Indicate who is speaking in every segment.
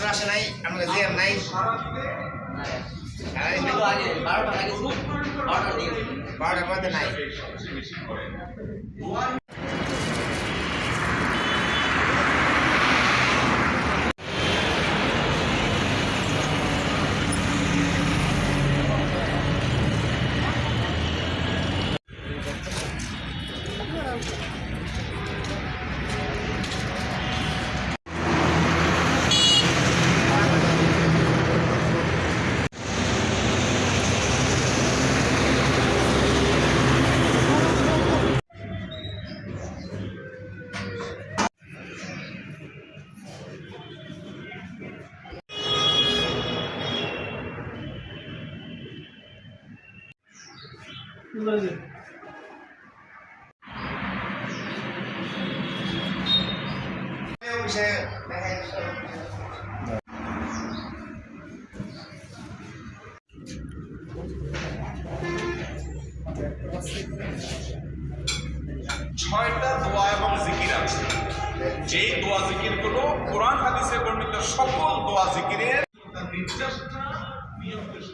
Speaker 1: নাই বারোটার মধ্যে নাই। বিষয়ে দেখা
Speaker 2: ছয়টা দোয়া এবং জিকির আছে। যে দোয়া জিকিরগুলো কোরআন, হাদিসে বর্ণিত সকল দোয়া জিকিরের নির্দেশনা নিয়ন্ত্রণ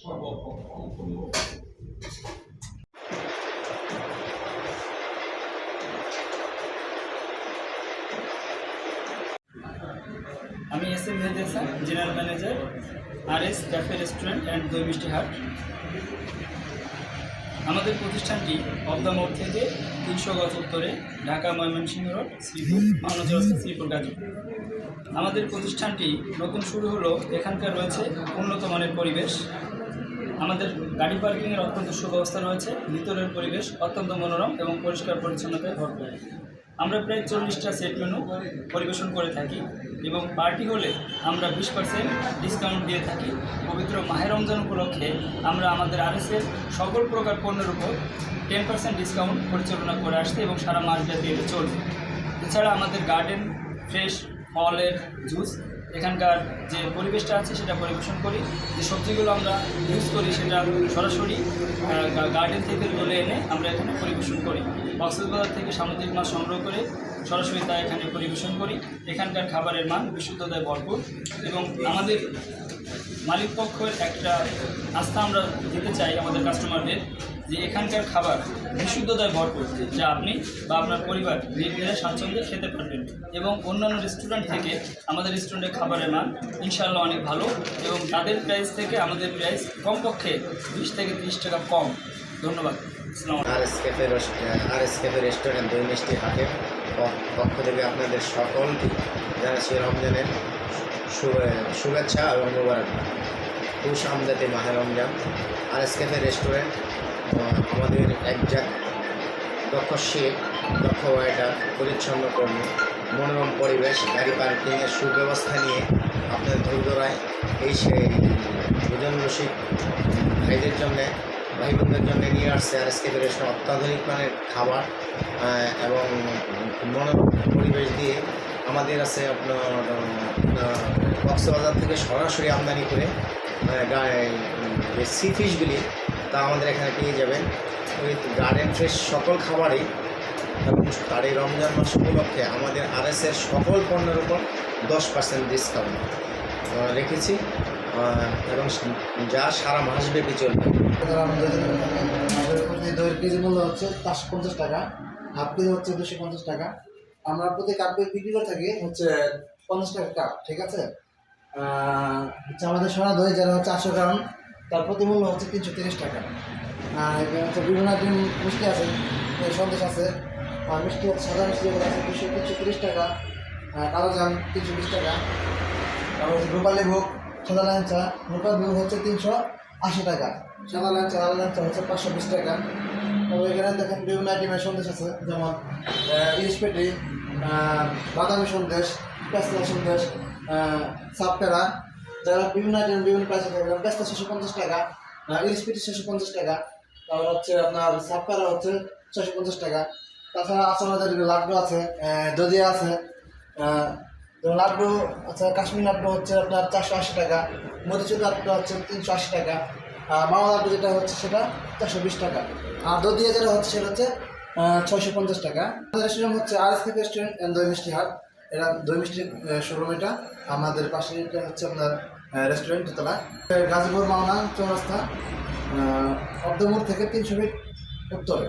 Speaker 2: সর্বপ্রথম
Speaker 3: আমি S M Hasan general manager R S cafe restaurant and দই মিষ্টি হাট। আমাদের প্রতিষ্ঠানটি পদ্মা মোড় থেকে তিনশো গজ উত্তরে ঢাকা ময়মনসিংহ রোড, শ্রীপুর মানজ রাস্তা শ্রীপুর, গাজীপুর। আমাদের প্রতিষ্ঠানটি নতুন শুরু হলো, এখানকার রয়েছে উন্নত মানের পরিবেশ। আমাদের গাড়ি পার্কিংয়ের অত্যন্ত সুব্যবস্থা রয়েছে, ভিতরের পরিবেশ অত্যন্ত মনোরম এবং পরিষ্কার পরিচ্ছন্নতায় ভরপুর। আমরা প্রায় চল্লিশটা সেট মেনু পরিবেশন করে থাকি এবং পার্টি হলে আমরা বিশ পার্সেন্ট ডিসকাউন্ট দিয়ে থাকি। পবিত্র মাহের রমজান উপলক্ষে আমরা আমাদের আরএসের সকল প্রকার পণ্যের উপর টেন পার্সেন্ট ডিসকাউন্ট পরিচালনা করে আসছে এবং সারা মাস ব্যাপী এটা চলবে। এছাড়া আমাদের গার্ডেন, ফ্রেশ ফলের জুস এখানকার যে পরিবেশটা আছে সেটা পরিবেশন করি। যে সবজিগুলো আমরা ইউজ করি সেটা সরাসরি গার্ডেন থেকে তুলে এনে আমরা এখানে পরিবেশন করি। কক্সবাজার থেকে সামুদ্রিক মাছ সংগ্রহ করে সরাসরি তা এখানে পরিবেশন করি। এখানকার খাবারের মান বিশুদ্ধতায় ভরপুর এবং আমাদের মালিক পক্ষের একটা আস্থা আমরা দিতে চাই আমাদের কাস্টমারদের যে এখানকার খাবার বিশুদ্ধতায় ভরপুর, যা আপনি বা আপনার পরিবার নির্ভয়ে স্বাচ্ছন্দ্যে খেতে পারবেন। এবং অন্যান্য রেস্টুরেন্ট থেকে আমাদের রেস্টুরেন্টের খাবারের মান ইনশাআল্লাহ অনেক ভালো এবং তাদের প্রাইস থেকে আমাদের প্রাইস কমপক্ষে বিশ থেকে ত্রিশ টাকা কম। ধন্যবাদ।
Speaker 1: R S cafe R S cafe restaurant দই মিষ্টি হাটে পক্ষ থেকে আপনাদের সকলকে জানাচ্ছি রমজানের শুভেচ্ছা এবং মোবারকবাদ খুশ আমদাতে মাহে Ramzan. R S cafe restaurant আমাদের একজাক দক্ষ শেখ দক্ষ ওয়েটার পরিচ্ছন্ন কর্মী মনোরম পরিবেশ গাড়ি পার্কিংয়ের সুব্যবস্থা নিয়ে আপনার ধৈর্যরায় এই সেই ভোজন রসিক ভাইদের জন্যে ভাই বোনদের জন্য নিয়ে আসছে আর এসকে রেস্টুরেন্ট অত্যাধুনিক মানের খাবার এবং মনোরম পরিবেশ দিয়ে আমাদের আছে আপনার কক্সবাজার থেকে সরাসরি আমদানি করে আহ, গা- যে সি ফিশগুলি তা আমাদের এখানে পেয়ে যাবেন। উইথ গার্ডেন ফ্রেশ সকল খাবারই তার এই রমজান মাস উপলক্ষে আমাদের আরএসের সকল পণ্যের উপর দশ পার্সেন্ট ডিসকাউন্ট রেখেছি। এবং যা সারা মাস মাসব্যাপী চলবে।
Speaker 4: দইয়ের কেজি মূল্য হচ্ছে চারশো পঞ্চাশ টাকা। হাফ কেজি হচ্ছে দুশো পঞ্চাশ টাকা। আমরা প্রতি কাপ বিক্রি করে থাকি হচ্ছে পঞ্চাশ টাকা কাপ ঠিক আছে? হচ্ছে আমাদের সোনা দই যারা হচ্ছে চারশো গ্রাম। তার প্রতি মূল্য হচ্ছে তিনশো তিরিশ টাকা। আর হচ্ছে বিভিন্ন ডিম মিষ্টি আছে সন্দেশ আছে, আর মিষ্টি হচ্ছে সাদা মিষ্টি যেগুলো আছে, দুশো তিনশো তিরিশ টাকা কালো জাম তিনশো বিশ টাকা। তারপর হচ্ছে রূপালী ভোগ, সাদা ল্যাংচা, রূপালী ভোগ হচ্ছে তিনশো আশি টাকা। সাদা ল্যাংচা, লাল ল্যাংচা হচ্ছে পাঁচশো বিশ টাকা। তবে এখানে দেখেন বিভিন্ন আইটেমের সন্দেশ আছে, যেমন ইলিশ পেটি বাদামি সন্দেশ, পেস্তা সন্দেশ সাপটেরা যারা বিভিন্ন আইটেম বিভিন্ন প্রাইসে থাকে যেমন পেস্তা ছশো পঞ্চাশ টাকা আহ, ইলিশ পেটি ছশো পঞ্চাশ টাকা তারপর হচ্ছে আপনার সাপটেরা হচ্ছে ছশো পঞ্চাশ টাকা। তাছাড়া আছে আমাদের লাড্ডু আছে দধিয়া আছে লাড্ডু আচ্ছা কাশ্মীর লাড্ডু হচ্ছে আপনার চারশো আশি টাকা মতিচুর লাড্ডু হচ্ছে তিনশো আশি টাকা আর মামা লাড্ডু যেটা হচ্ছে সেটা চারশো বিশ টাকা। আর দই দিয়ে যেটা হচ্ছে সেটা হচ্ছে ছয়শো পঞ্চাশ টাকা। রেস্টুরেন্ট হচ্ছে আর এস রেস্টুরেন্ট অ্যান্ড মিষ্টি হাট এরা দই মিষ্টি শোরুম এটা। আমাদের পাশে এটা হচ্ছে আপনার রেস্টুরেন্ট দোতলা গাজীপুর মাওনা চৌরাস্তা অর্ধমোড় থেকে তিনশো ফিট উত্তরে।